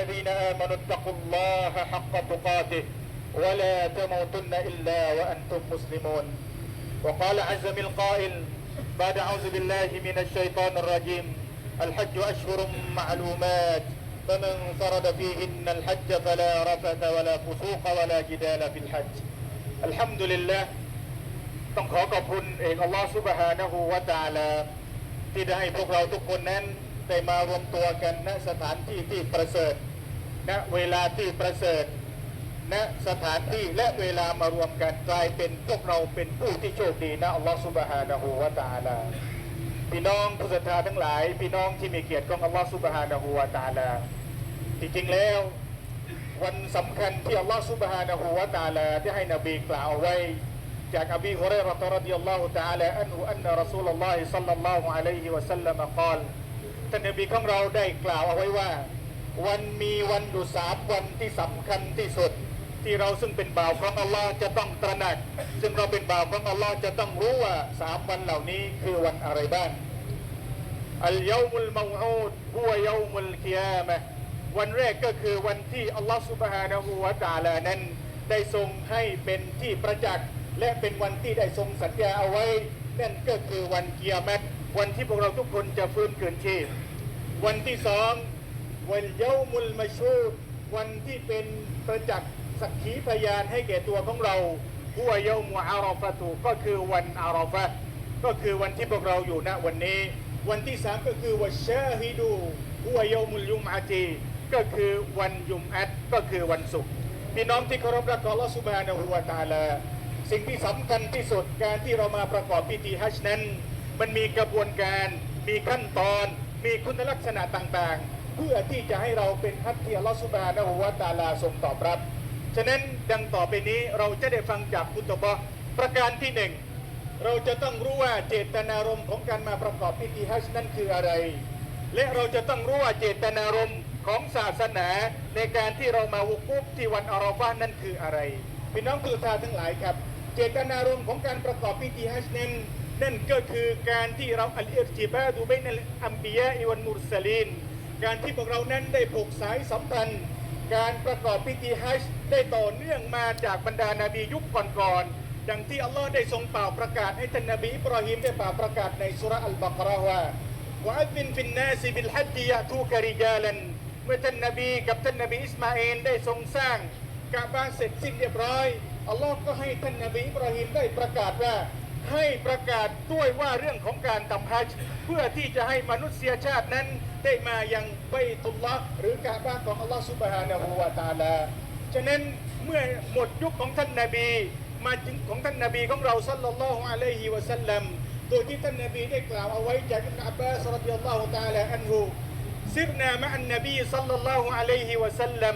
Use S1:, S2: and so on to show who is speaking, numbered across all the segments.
S1: الذين آمنوا اتقوا الله حق تقاته ولا تموتن إلا وأنتم مسلمون وقال عز من قائل بعد أعوذ بالله من الشيطان الرجيم الحج أشهر معلومات فمن فرد فيهن الحج فلا رفث ولا فسوق ولا جدال في الحج الحمد لله ต้องขอขอบคุณเอกอัลลอฮฺซุบฮานะฮูวะตะอาลา ที่ได้ให้พวกเราทุกคนนั้นได้มารวมตัวกันณสถานที่ที่ประเสริฐ ณเวลาที่ประเสริฐณสถานที่และเวลามารวมกันกลายเป็นพวกเราเป็นผู้ที่โชคดีนะอัลลอฮฺซุบฮานะฮูวะตาลาพี่น้องผู้ศรัทธาทั้งหลาย พี่น้องที่มีเกียรติของอัลลอฮฺซุบฮานะฮูวะตาลาที่จริงแล้ววันสำคัญที่อัลลอฮฺซุบฮานะฮูวะตาลาที่ให้นบีกล่าวเอาไว้จากอบีฮุเรราะห์รดิยัลลอฮุตะอาลาอันฮุอันนะรอซูลุลลอฮิศ็อลลัลลอฮุอะลัยฮิวะซัลลัมกล่าวท่านนบีของเราได้กล่าวเอาไว้ว่า วันมีวันอยู่สามวันที่สำคัญที่สุด ที่เราซึ่งเป็นบ่าวของอัลลอฮ์จะต้องตระหนัก ซึ่งเราเป็นบ่าวของอัลลอฮ์จะต้องรู้ว่าสามวันเหล่านี้คือวันอะไรบ้างอัลยามุลมาอูดฮุวยามุลกิยามะวันแรกก็คือวันที่อัลลอฮฺสุบฮานะฮูวะตาลานั้น ได้ทรงให้เป็นที่ประจักษ์และเป็นวันที่ได้ทรงสัญญาเอาไว้ นั่นก็คือวันกิยามะวันที่พวกเราทุกคนจะฟื้นคืนชีพวันที่สอง วันเยามุลมาชูดวันที่เป็นประจักษ์สักขีพยานให้แก่ตัวของเราหัวเยามุอาราฟะตุก็คือวันอาราฟะก็คือวันที่พวกเราอยู่ณวันนี้ วันที่สามก็คือวันชาฮิดูหัวเยามุลยุมอาจีก็คือวันยุมอัดก็คือวันศุกร์พี่น้องที่เคารพรักอัลลอฮฺสุบานะฮูวะตาลาสิ่งที่สำคัญที่สุดการที่เรามาประกอบพิธีฮัจญ์นั้น มันมีกระบวนการมีขั้นตอน มีคุณลักษณะต่างๆ พื่อที่จะให้เราเป็นฮัจญ์ที่อัลอสุบานะฮูวะตาลาทรงตอบรับ ฉะนั้นดังต่อไปนี้เราจะได้ฟังจากคุตบะประการที่หนึ่งเราจะต้องรู้ว่าเจตนารมณ์ของการมาประกอบพิธีฮัจญ์นั้นคืออะไร และเราจะต้องรู้ว่าเจตนารมณ์ของศาสนาในการที่เรามาวุกุฟที่วันอาราฟานั้นคืออะไรพี่น้องคือทาทั้งหลายครับ เจตนารมณ์ของการประกอบพิธีฮัจญ์นั้นนั่นก็คือการที่เราอัลอิรติบาดูบัยนัลอัมบิยะอิวันมุรสลีน การที่พวกเรานั้นได้ผูกสายสัมพันธ์ การประกอบพิธีฮัจญ์ได้ต่อเนื่องมาจากบรรดานาบียุคก่อนๆดังที่อัลลอฮ์ได้ทรงเป่าประกาศให้ท่านนบีอิบราฮิมได้เป่าประกาศในสุราอัลบากราว่าวะอัซซินฟินนาสบิลฮัจญยะตูกะริจาลันเมื่อท่านนบีกับท่านนบีอิสมาอิลได้ทรงสร้างกาบาเสร็จสิ้นเรียบร้อยอัลลอฮ์ก็ให้ท่านนบีอิบราฮิมได้ประกาศว่า ให้ประกาศด้วยว่าเรื่องของการทำฮัจญ์เพื่อที่จะให้มนุษยชาตินั้นได้มายังไบตุลละหรือกาบ้าของอัลลอฮ์ซุบฮานะฮูวะตาลาฉะนั้นเมื่อหมดยุคของท่านนบี มาถึงของท่านนบีของเราสัลลัลลอฮุอะลัยฮิวะสัลลัมโดยที่ท่านนบีได้กล่าวเอาไว้จากอิบนุอับบาสรดิยัลลอฮุตะอาลาอันฮุซิรนามะอันนบีสัลลัลลอฮุอะลัยฮิวะสัลลัม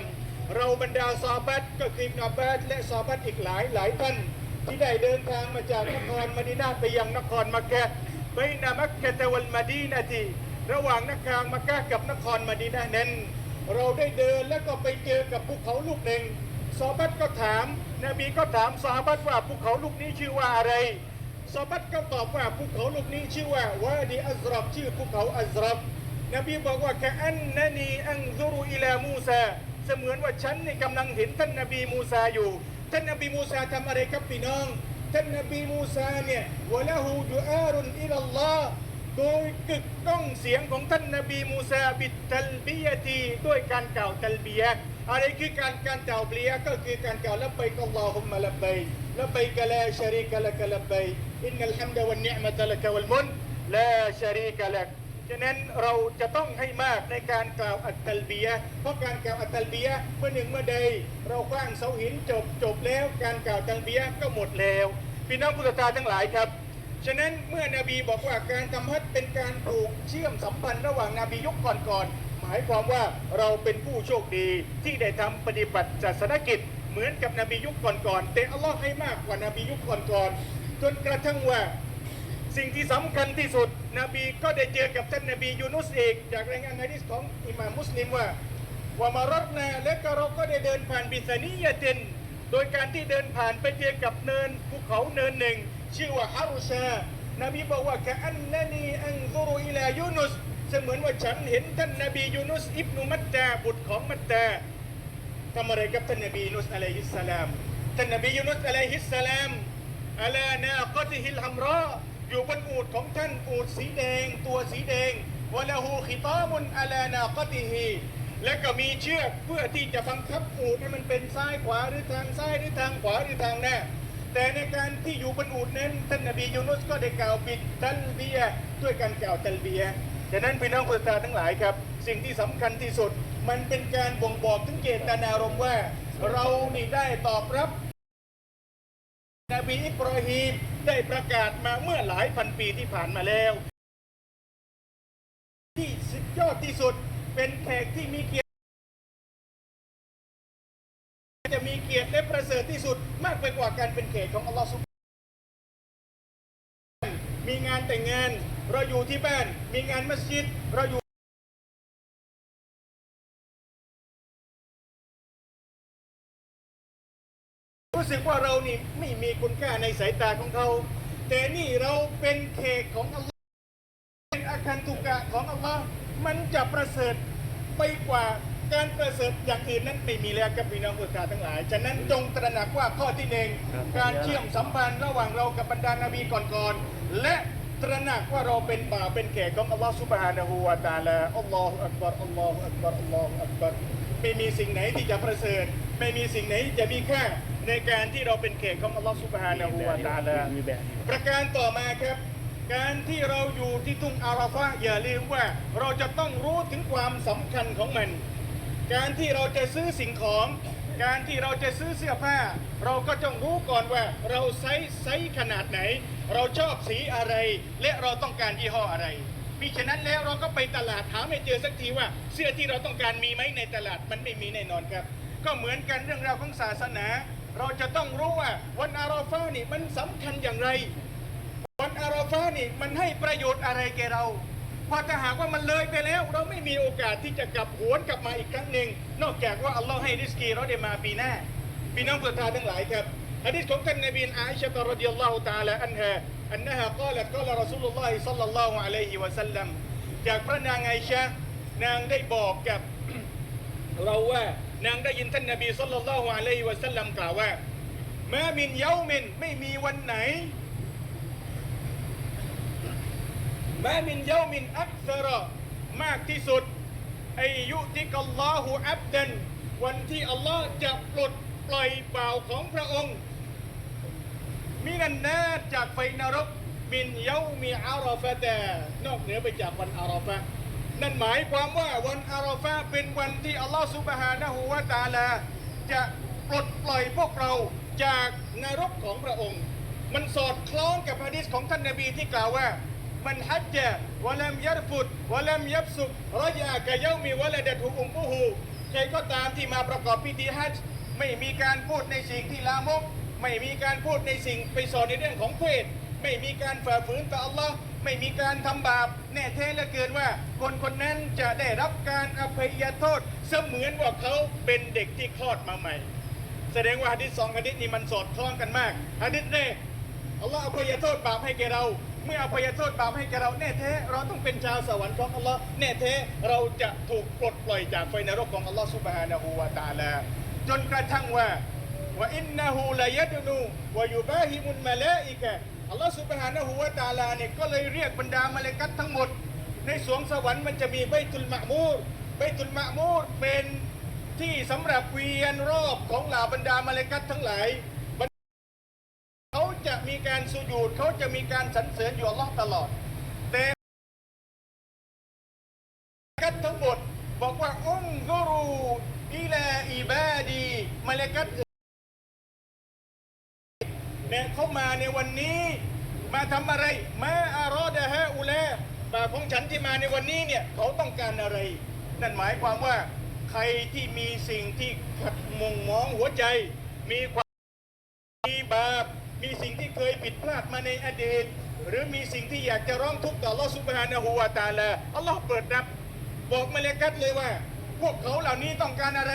S1: เราบรรดาซอฮาบัตก็คืออิบนุอับบาสและซอฮาบัตอีกหลายหลายท่าน ที่ได้เดินทางมาจากนครมดีนะห์ไปยังนครมักกะฮ์บยนามักกะตะวัลมดีนะตีระหว่างนครมักกะกับนครมดีนะห์นั้น เราได้เดินแล้วก็ไปเจอกับภูเขาลูกหนึ่งซอบัตก็ถามนบีก็ถามซอฮาบัตว่าภูเขาลูกนี้ชื่อว่าอะไรซอบัตก็ตอบว่าภูเขาลูกนี้ชื่อว่าวาดีอัซรับชื่อภูเขาอัซรับนบีบอกว่าแค่อันนันีอังซุรุอิลามูซาเสมือนว่าฉันนี่กำลังเห็นท่านนบีมูซาอยู่ ท่านนบีมูซาทำอะไรครับพี่น้อง ท่านนบีมูซาเนี่ยวะละหูดุอารุนอิลลอฮ์โดยกึกก้องเสียงของท่านนบีมูซาบิดตัลบียตีด้วยการกล่าวตัลบียะอะไรคือการการกล่าวเบียก็คือการกล่าวละบัยกัลลอฮุมมะละบัยละบัยกะลาชะรีกะละกะละบัยอินนัลฮัมดะวัลนิอ์มะตะละกะวัลมุนลาชะรีกะลัก ฉะนั้นเราจะต้องให้มากในการกล่าวอัตตัลบียเพราะการกล่าวอัตตัลบียเมื่อหนึ่งเมื่อใด เราคว้างเสาหินจบจบแล้ว การกล่าวตัลบียก็หมดแล้วพี่น้องผู้ศรัทธาทั้งหลายครับ ฉะนั้นเมื่อนบีบอกว่าการทำฮัจเป็นการผูกเชื่อมสัมพันธ์ระหว่างนาบียุคก่อนๆหมายความว่าเราเป็นผู้โชคดีที่ได้ทำปฏิบัติศาสนกิจ เหมือนกับนบียุคก่อนๆแต่อัลลอฮ์ให้มากกว่านาบียุคก่อนๆจนกระทั่งว่า สิ่งที่สำคัญที่สุด นบีก็ได้เจอกับท่านนบียูนุสเอกจากรายงานฮะดิษของอิหม่ามมุสลิมว่าว่ามารัตนาและก็เราก็ได้เดินผ่านบิสานียะเตนโดยการที่เดินผ่านไปเจอกับเนินภูเขาเนินหนึ่ง ชื่อว่าฮารุชานบีบอกว่าแค่อันนนีอันซุรุอิลายูนุส
S2: เสมือนว่าฉันเห็นท่านนบียูนุสอิบนุมัตตาบุตรของมัตตาทำอะไรกับท่านนบียูนุสอะลัยฮิสสลามท่านนบียูนุสอะลัยฮิสสลามอะลานาคติฮิลฮัมรอ อยู่บนอูฐของท่านอูฐสีแดง ตัวสีแดงวะละหูขิตามุนอะลานาคติฮิและก็มีเชือกเพื่อที่จะบังคับอูฐให้มันเป็นซ้ายขวาหรือทางซ้ายหรือทางขวาหรือทางหน้า แต่ในการที่อยู่บนอูฐนั้นท่านนบียูนุสก็ได้กล่าวปิดตัลเบียด้วยการกล่าวตัลเบียดังนั้นพี่น้องผู้ศรัทธาทั้งหลายครับ สิ่งที่สำคัญที่สุด มันเป็นการบ่งบอกถึงเจตนารมณ์ว่า เรานี่ได้ตอบรับ นบีอิบราฮิมได้ประกาศมาเมื่อหลายพันปีที่ผ่านมาแล้ว ที่สุดยอดที่สุดเป็นแขกที่มีเกียรติ จะมีเกียรติและประเสริฐที่สุดมากไปกว่าการเป็นเขตของอัลลอฮฺซุบมีงานแต่งงานเราอยู่ที่บ้าน มีงานมัสยิดเราอยู่ รู้สึกว่าเรานี่ไม่มีคุณค่าในสายตาของเขา แต่นี่เราเป็นเขตของอัลลอฮ์เป็นอาคันตุกะของอัลลอฮ์มันจะประเสริฐไปกว่าการประเสริฐอย่างอื่นนั้นไม่มีแล้วกับพี่น้องผู้ศรัทธาทั้งหลาย ฉะนั้นจงตระหนักว่าข้อที่หนึ่งการเชื่อมสัมพันธ์ระหว่างเรากับบรรดานาบีก่อนๆและตระหนักว่าเราเป็นบ่าวเป็นแขกของอัลลอฮ์ซุบฮานะฮูวะตะอาลาอัลลอฮฺอักบัรอัลลอฮฺอักบัรอัลลอฮฺอักบัรไม่มีสิ่งไหนที่จะประเสริฐ ไม่มีสิ่งไหนจะมีค่า ในการที่เราเป็นแขกของอัลลอฮฺซุบฮานะฮูวะตาลาประการต่อมาครับ การที่เราอยู่ที่ทุ่งอาราฟะอย่าลืมว่าเราจะต้องรู้ถึงความสำคัญของมัน การที่เราจะซื้อสิ่งของ การที่เราจะซื้อเสื้อผ้า เราก็ต้องรู้ก่อนว่า เราไซส์ไซส์ขนาดไหน เราชอบสีอะไร และเราต้องการยี่ห้ออะไรมิฉะนั้นแล้วเราก็ไปตลาดหาไม่เจอสักทีว่า เสื้อที่เราต้องการมีไหมในตลาดมันไม่มีแน่นอนครับ ก็เหมือนกันเรื่องราวของศาสนา เราจะต้องรู้ว่าวันอาราฟะห์นี่มันสำคัญอย่างไร วันอาราฟานี่มันให้ประโยชน์อะไรแกเราพอถ้าหากว่ามันเลยไปแล้ว เราไม่มีโอกาสที่จะกลับหวนกลับมาอีกครั้งหนึ่งนอกจากว่าอัลลอฮ์ให้ริสกีเราได้มาปีหน้าพี่น้องผู้ศรัทธาทั้งหลายครับฮะดิษของท่านนบีอาอิชะตะรดิยัลลอฮุตะอาลาอันฮาอันนะฮะกล่าวกล่าวรอซูลุลลอฮิซัลลัลลอฮุอะลัยฮิวะสัลลัมจากพระนางไอชะห์นางได้บอกกับเราว่า นางได้ยินท่านนบีสัลลัลลอฮุอะลัยฮิวะสัลลัมกล่าวว่าแมามินเยามินไม่มีวันไหนแมามินเยามินอักษรมากที่สุดอายุที่กัลลอฮุอับดันวันที่อัลลอฮ์จะปลดปล่อยบ่าวของพระองค์มินันนาจากไฟนรกมินเยามีอาราฟะแต่นอกเหนือไปจากวันอาราฟะ นั่นหมายความว่าวันอาราฟะเป็นวันที่อัลลอฮ์ซุบฮานะฮูวะตาลา จะปลดปล่อยพวกเราจากนรกของพระองค์ มันสอดคล้องกับฮะดีษของท่านนบีที่กล่าวว่ามันฮัจญะวะลัมยัรฟุดวะลัมยับสุกรยากะเยามีวะละดัตุอุมมุฮูใครก็ตามที่มาประกอบพิธีฮัจญ์ไม่มีการพูดในสิ่งที่ลามก ไม่มีการพูดในสิ่งไปสอนในเรื่องของเพศไม่มีการฝ่าฝืนต่ออัลลอฮ์ ไม่มีการทำบาปแน่แท้เหลือเกินว่า คนคนนั้นจะได้รับการอภัยโทษ เสมือนว่าเขาเป็นเด็กที่คลอดมาใหม่ แสดงว่าฮะดิษสองฮะดิษนี้มันสอดคล้องกันมากฮะดิษแรกอัลลอฮ์อภัยโทษบาปให้แกเรา เมื่ออภัยโทษบาปให้แกเราแน่แท้เราต้องเป็นชาวสวรรค์ของอัลลอฮ์แน่แท้เราจะถูกปลดปล่อยจากไฟนรกของอัลลอฮ์ซุบฮานะฮูวะตาลาจนกระทั่งว่าว่าอินนะฮูลายดนูวายุบาฮิมุนมาลอิกะ อัลลอฮฺสุบฮานะฮูวะตาลาเนี่ยก็เลยเรียกบรรดามาเลกัตทั้งหมด ในสวงสวรรค์มันจะมีใบตุลมะมูรใบตุลมะมูรเป็นที่สำหรับเวียนรอบของเหล่าบรรดามาเลกัตทั้งหลายเขาจะมีการสุญูดเขาจะมีการสรรเสริญอยู่อัลลอฮ์ตลอด แต่กัตทั้งหมดบอกว่าอุนซุรูอิลาอิบาดีมาเลากัต เนี่ยเขามาในวันนี้ มาทำอะไรมาอารอดะฮะอุลาบาของฉันที่มาในวันนี้เนี่ยเขาต้องการอะไร นั่นหมายความว่าใครที่มีสิ่งที่ขัดมงมองหัวใจ มีความมีบาปมีสิ่งที่เคยผิดพลาดมาในอดีต หรือมีสิ่งที่อยากจะร้องทุกข์ต่ออัลลอฮฺซุบฮานะฮูวาตาลาอัลลอฮ์เปิดรับบอกมาเลกัดเลยว่า พวกเขาเหล่านี้ต้องการอะไร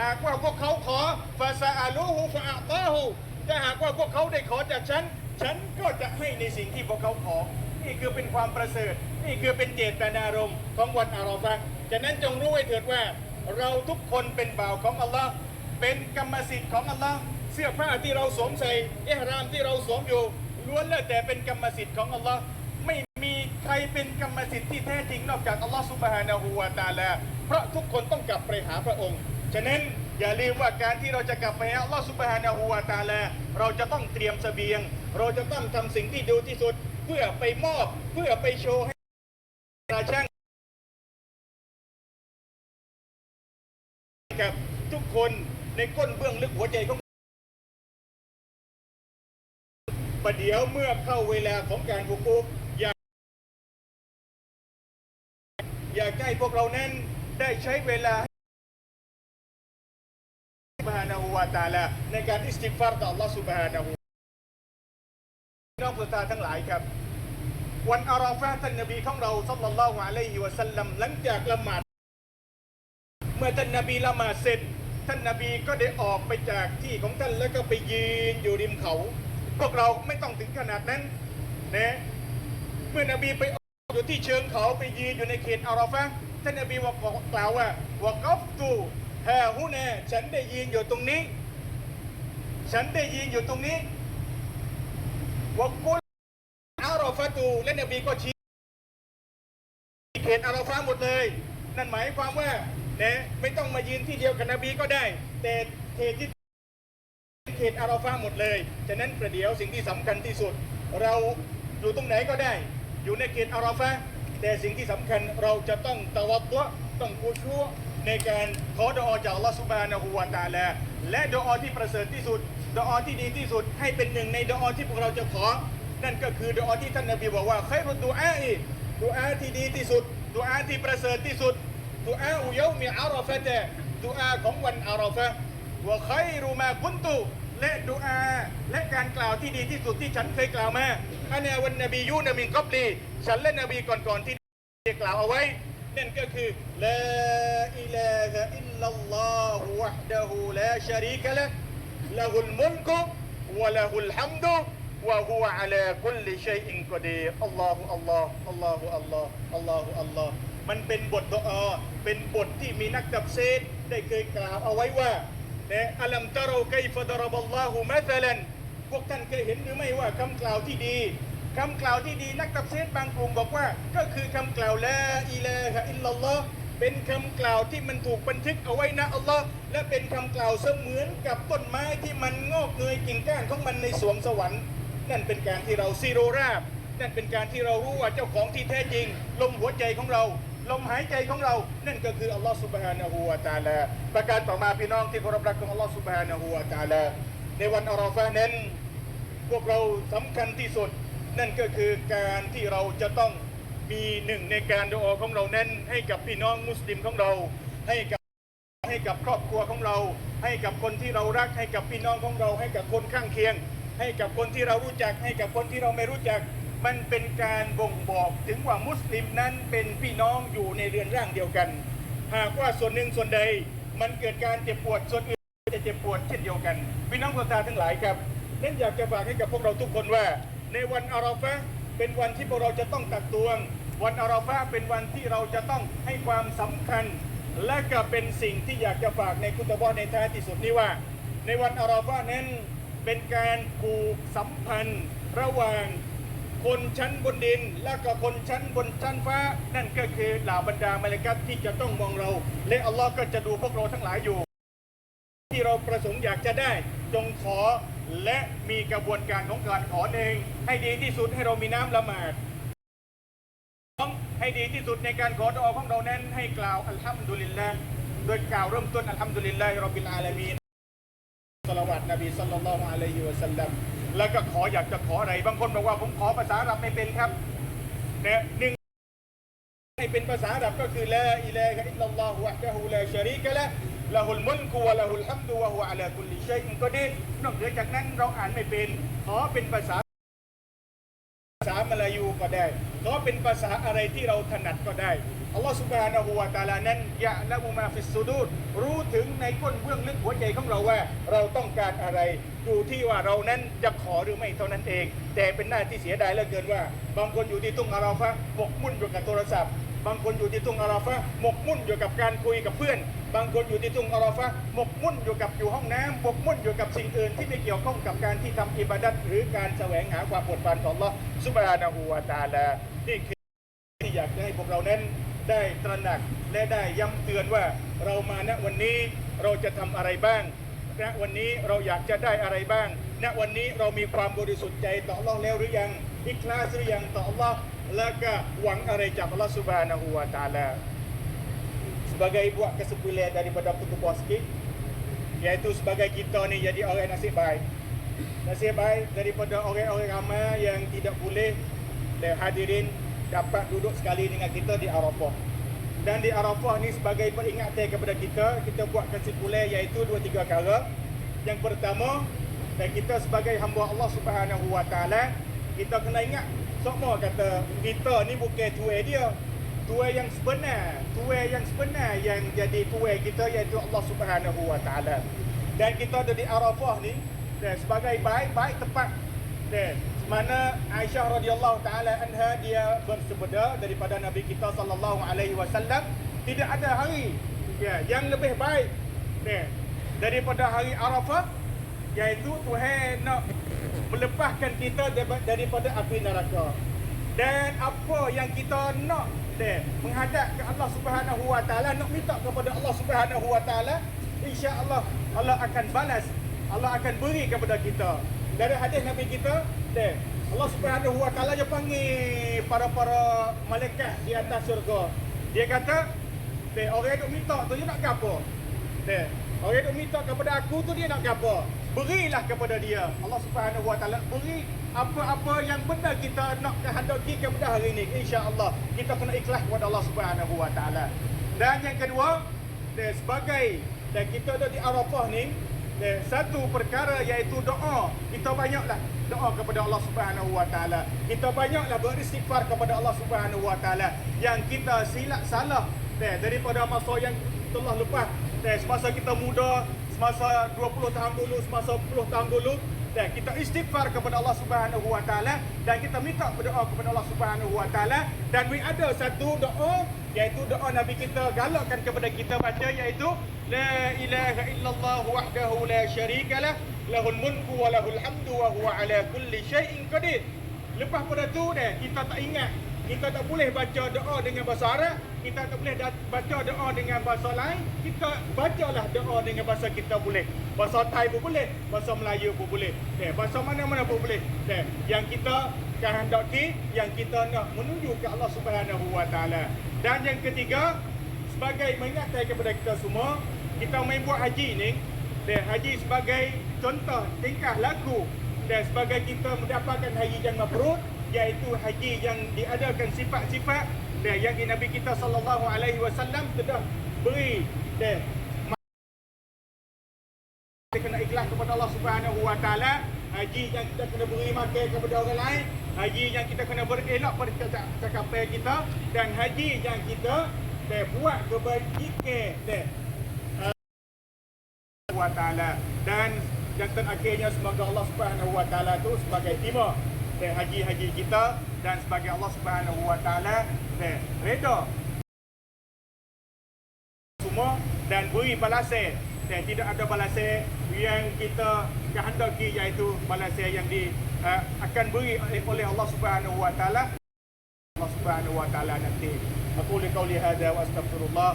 S2: หากว่าพวกเขาขอฟาซาอาลูฮูฟาอัตาฮู ถ้าหากว่าพวกเขาได้ขอจากฉัน ฉันก็จะให้ในสิ่งที่พวกเขาขอ นี่คือเป็นความประเสริฐ นี่คือเป็นเจตนารมณ์ของวันอาราฟะฉะนั้นจงรู้ไว้เถิดว่า เราทุกคนเป็นบ่าวของอัลลอฮ์เป็นกรรมสิทธิ์ของอัลลอฮ์เสื้อผ้าที่เราสวมใส่เอหรามที่เราสวมอยู่ล้วนแล้วแต่เป็นกรรมสิทธิ์ของอัลลอฮ์ไม่มีใครเป็นกรรมสิทธิ์ที่แท้จริงนอกจากอัลลอฮ์ซุบฮานะฮูวาตาลาเพราะทุกคนต้องกลับไปหาพระองค์ ฉะนั้น อย่าลืมว่าการที่เราจะกลับไปอัลลอฮ์ซุบฮานะฮูวาตะอาลเราจะต้องเตรียมเสบียง เราจะต้องทำสิ่งที่ดีที่สุด เพื่อไปมอบเพื่อไปโชว์ให้ราช่างกับทุกคนในก้นเบื้องลึกหัวใจของประเดี๋ยวเมื่อเข้าเวลาของการบุกุอย่าอยากให้พวกเรานั้นได้ใช้เวลา วาตาลาในการอิสติฟารต่อ Allah สุบฮานะฮูพี่น้องผู้ตาทั้งหลายครับ วันอาราฟาท่านนบีของเราสัลลัลลอฮุอะลัยฮิวะสัลลัมหลังจากละหมาดเมื่อท่านนบีละหมาดเสร็จ ท่านนบีก็ได้ออกไปจากที่ของท่านแล้วก็ไปยืนอยู่ริมเขา พวกเราไม่ต้องถึงขนาดนั้นนะเมื่อนบีไปอยู่ที่เชิงเขาไปยืนอยู่ในเขตอาราฟะท่านนบีบอกกล่าวว่าวกัฟตู ฮาฮุเนฉันได้ยืนอยู่ตรงนี้ ฉันได้ยืนอยู่ตรงนี้วะกุลอาราฟะตูและนบีก็ชี้เขตอาราฟาหมดเลย นั่นหมายความว่าเนี่ยไม่ต้องมายืนที่เดียวกับนบีก็ได้ แต่เขตที่เขตอาราฟาหมดเลยฉะนั้นประเดี๋ยวสิ่งที่สำคัญที่สุด เราอยู่ตรงไหนก็ได้ อยู่ในเขตอาราฟาแต่สิ่งที่สำคัญเราจะต้องตะวัตตัวต้องกุชัว ในการขอดอจากอัลลอฮฺสุบานะฮูวาตะอาลาและดอที่ประเสริฐที่สุดดอที่ดีที่สุด ให้เป็นหนึ่งในดอที่พวกเราจะขอ นั่นก็คือดอที่ท่านนบีบอกว่าใครรุดดูอาอีดูอาที่ดีที่สุดดูอาที่ประเสริฐที่สุดดูอาอุยอมีอาราฟะเตดูอาของวันอาราฟะว่าใครรู้มาคุนตุและดูอาและการกล่าวที่ดีที่สุดที่ฉันเคยกล่าวมาอันเนวันนบียูนมินกับลีฉันและนบีก่อนๆที่ได้กล่าวเอาไว้ นั่นก็คือลาอิลาฮะอิลลัลลอฮุวะฮ์ดะฮูลาชะรีกะละละฮุลมุลกุวะละฮุลฮัมดุวะฮุวะอะลาคุลลิชัยอินกอดีอัลลอฮุอัลลอฮ์อัลลอฮุอัลลอฮ์อัลลอฮุอัลลอฮ์มันเป็นบทดออเป็นบทที่มีนักตับเซตได้เคยกล่าวเอาไว้ว่านะอัลัมตะเราไกฟะดะรบัลลอฮุมะซะลันพวกท่านเคยเห็นหรือไม่ว่าคำกล่าวที่ดี คำกล่าวที่ดีนักตับเซตบางกลุ่มบอกว่า ก็คือคำกล่าวละอิลาฮะอิลลัลลอฮ์เป็นคำกล่าวที่มันถูกบันทึกเอาไว้นะอัลลอฮ์และเป็นคำกล่าวเสมือนกับต้นไม้ที่มันงอกเงยกิ่งก้านของมันในสวงสวรรค์ นั่นเป็นการที่เราซีโรราบ นั่นเป็นการที่เรารู้ว่าเจ้าของที่แท้จริง ลมหัวใจของเรา ลมหายใจของเรา นั่นก็คืออัลลอฮฺสุบฮานะฮูวาตาลาประการต่อมาพี่น้องที่เคารพรักของอัลลอฮฺสุบฮานะฮูวาตาลาในวันอาราฟะห์นั้น พวกเราสำคัญที่สุด นั่นก็คือการที่เราจะต้องมีหนึ่งในการดูอาของเรานั้น ให้กับพี่น้องมุสลิมของเรา ให้กับให้กับครอบครัวของเรา ให้กับคนที่เรารักให้กับพี่น้องของเรา ให้กับคนข้างเคียง ให้กับคนที่เรารู้จัก ให้กับคนที่เราไม่รู้จัก มันเป็นการบ่งบอกถึงว่ามุสลิมนั้นเป็นพี่น้องอยู่ในเรือนร่างเดียวกัน หากว่าส่วนหนึ่งส่วนใดมันเกิดการเจ็บปวดส่วนอื่นจะเจ็บปวดเช่นเดียวกัน พี่น้องคนตาทั้งหลายครับเน้นอยากจะฝากให้กับพวกเราทุกคนว่า ในวันอาราฟะเป็นวันที่พวกเราจะต้องตักตวง วันอาราฟะเป็นวันที่เราจะต้องให้ความสำคัญ และก็เป็นสิ่งที่อยากจะฝากในคุณตบอในท้ายที่สุดนี้ว่า ในวันอาราฟะนั้นเป็นการผูกสัมพันธ์ระหว่างคนชั้นบนดิน และก็คนชั้นบนชั้นฟ้า นั่นก็คือเหล่าบรรดามาลกัตที่จะต้องมองเรา และอัลลอฮ์ก็จะดูพวกเราทั้งหลายอยู่ ที่เราประสงค์อยากจะได้จงขอ และมีกระบวนการของการขอเอง ให้ดีที่สุดให้เรามีน้ำละหมาดให้ดีที่สุดในการขอดอของเรานั้น ให้กล่าวอัลฮัมดุลิลละโดยกล่าวเริ่มต้นอัลฮัมดุลิลลาฮิรอบบิลอาลามีนสละวัตนบีสัลลัลลอฮุอะลัยฮิวะสัลลัมแล้วก็ขออยากจะขออะไรบางคนบอกว่าผมขอภาษาอาหรับไม่เป็นครับเนี่ยหนึ่งให้เป็นภาษาอาหรับก็คือลาอิลาฮะอิลลัลลอฮุวะดะฮูลาชะรีกะละ ละฮุลมุลกุวะละฮุลฮัมดุวะฮุวอะลากุลลิชัยอินกอดีนอกเหนือจากนั้นเราอ่านไม่เป็นขอเป็นภาษาภาษามลายูก็ได้ขอเป็นภาษาอะไรที่เราถนัดก็ได้อัลลอฮฺสุบฮานะฮูวะตาลานั้นยะละมุมาฟิสซูดูดรู้ถึงในก้นเบื้องลึกหัวใจของเราว่า เราต้องการอะไรอยู่ที่ว่าเรานั้นจะขอหรือไม่เท่านั้นเอง แต่เป็นหน้าที่เสียดายเหลือเกินว่า บางคนอยู่ที่ทุ่งอาราฟะหมกมุ่นอยู่กับโทรศัพท์ บางคนอยู่ที่ทุ่งอาราฟะห์หมกมุ่นอยู่กับการคุยกับเพื่อน บางคนอยู่ที่ทุ่งอาราฟะห์หมกมุ่นอยู่กับอยู่ห้องน้ำหมกมุ่นอยู่กับสิ่งอื่นที่ไม่เกี่ยวข้องกับการที่ทำอิบาดัตหรือการแสวงหาความปรดปานของลลอฮ์ซุบานะฮูวะตาลานี่คือที่อยากให้พวกเรานั้นได้ตระหนักและได้ย้ำเตือนว่าเรามาณวันนี้เราจะทำอะไรบ้าง ณวันนี้เราอยากจะได้อะไรบ้าง ณวันนี้เรามีความบริสุทธิ์ใจต่อ Allah แล้วหรือยัง ikhlas diri yang untuk Allah laka wang arejab Allah subhanahu wa ta'ala. Sebagai buat kesepulian daripada pertubuh sikit iaitu sebagai kita ni jadi orang nasib baik. Nasib baik daripada orang-orang ramai yang tidak boleh dan hadirin dapat duduk sekali dengan kita di Arafah. Dan di Arafah ni sebagai peringatan kepada kita kita buat kesepulian iaitu dua tiga kala yang pertama dan kita sebagai hamba Allah subhanahu wa ta'ala kita kena ingat semua kata kita ni bukan tuai dia. Tuai yang sebenar, tuai yang sebenar yang jadi tuai kita iaitu Allah Subhanahu Wa Taala. Dan kita ada di Arafah ni dan sebagai baik-baik tepat dan mana Aisyah radhiyallahu taala anha dia bersabda daripada Nabi kita sallallahu alaihi wasallam tidak ada hari ya yang lebih baik ya, daripada hari Arafah iaitu Tuhan nak melepaskan kita daripada- api neraka. Dan apa yang kita nak ya, menghadap ke Allah Subhanahu wa taala nak minta kepada Allah Subhanahu wa taala insya-Allah Allah akan balas Allah akan beri kepada kita. Dari hadis Nabi kita deh Allah Subhanahu wa taala dia panggil para-para malaikat di atas syurga. Dia kata deh orang duk minta tu dia nak gapo deh orang duk minta kepada aku tu dia nak gapo berilah kepada dia Allah Subhanahu wa taala beri apa-apa yang benda kita nak kehendaki kepada hari ini insya-Allah kita kena ikhlas kepada Allah Subhanahu wa taala dan yang kedua deh sebagai dan kita ada di Arafah ni dan satu perkara iaitu doa. Kita banyaklah doa kepada Allah Subhanahu Wa Taala. Kita banyaklah beristighfar kepada Allah Subhanahu Wa Taala yang kita silap salah dan daripada masa yang telah lepas dan semasa kita muda, semasa 20 tahun dulu, semasa 10 tahun dulu dan kita istighfar kepada Allah Subhanahu Wa Taala dan kita minta berdoa kepada Allah Subhanahu Wa Taala dan we ada satu doa iaitu doa Nabi kita galakkan kepada kita baca iaitu la ilaha illallah wahdahu la syarika lah lahul mulku wa lahul hamdu wa huwa ala kulli syai'in qadir. Lepas pada tu dah kita tak ingat kita tak boleh baca doa dengan bahasa Arab kita tak boleh baca doa dengan bahasa lain kita bacalah doa dengan bahasa kita boleh. Bahasa Thai pun boleh bahasa Melayu pun boleh. Eh, bahasa mana-mana pun boleh. Eh, yang kita kehendaki yang kita nak menuju ke Allah Subhanahu Wa Taala. Dan yang ketiga sebagai mengingatkan kepada kita semua kita main buat haji ni dan haji sebagai contoh tingkah laku dan sebagai kita mendapatkan haji yang mabrur iaitu haji yang diadakan sifat-sifat dan yang di Nabi kita sallallahu alaihi wasallam telah beri dan kita kena ikhlas kepada Allah Subhanahu wa taala. Haji yang kita kena beri makan kepada orang lain haji yang kita kena berelak pada cakap- kita dan haji yang kita dan buat kebajikan dan wa taala. Dan yang terakhirnya semoga Allah Subhanahu wa taala tu sebagai timah dan haji-haji kita dan sebagai Allah Subhanahu wa taala dan redha semua dan beri balasan dan tidak ada balasan yang kita kehendaki iaitu balasan yang di uh, akan beri oleh Allah Subhanahu wa taala Allah Subhanahu wa taala nanti. Aku li qauli hadza wa astaghfirullah.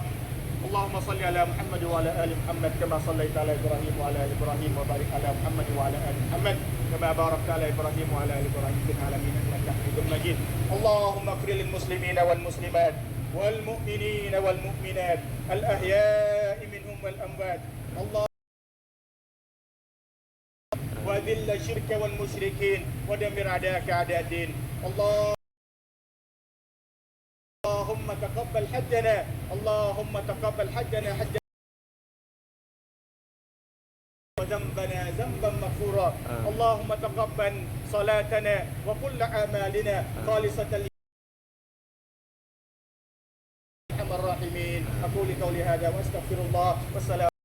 S2: اللهم صل على محمد وعلى آل محمد كما صليت على إبراهيم وعلى آل إبراهيم وبارك على محمد وعلى آل محمد كما باركت على إبراهيم وعلى آل إبراهيم في العالمين إنك حميد مجيد. اللهم اغفر للمسلمين والمسلمات والمؤمنين والمؤمنات الأحياء منهم والأموات. الله وذل الشرك والمشركين ودمر أعداءك أعداء الدين. الله تقبل حجنا. اللهم تقبل حجنا حجا وذنبنا ذنبا مغفورا. اللهم تقبل صلاتنا وكل أعمالنا خالصة أقول قولي هذا وأستغفر الله. والسلام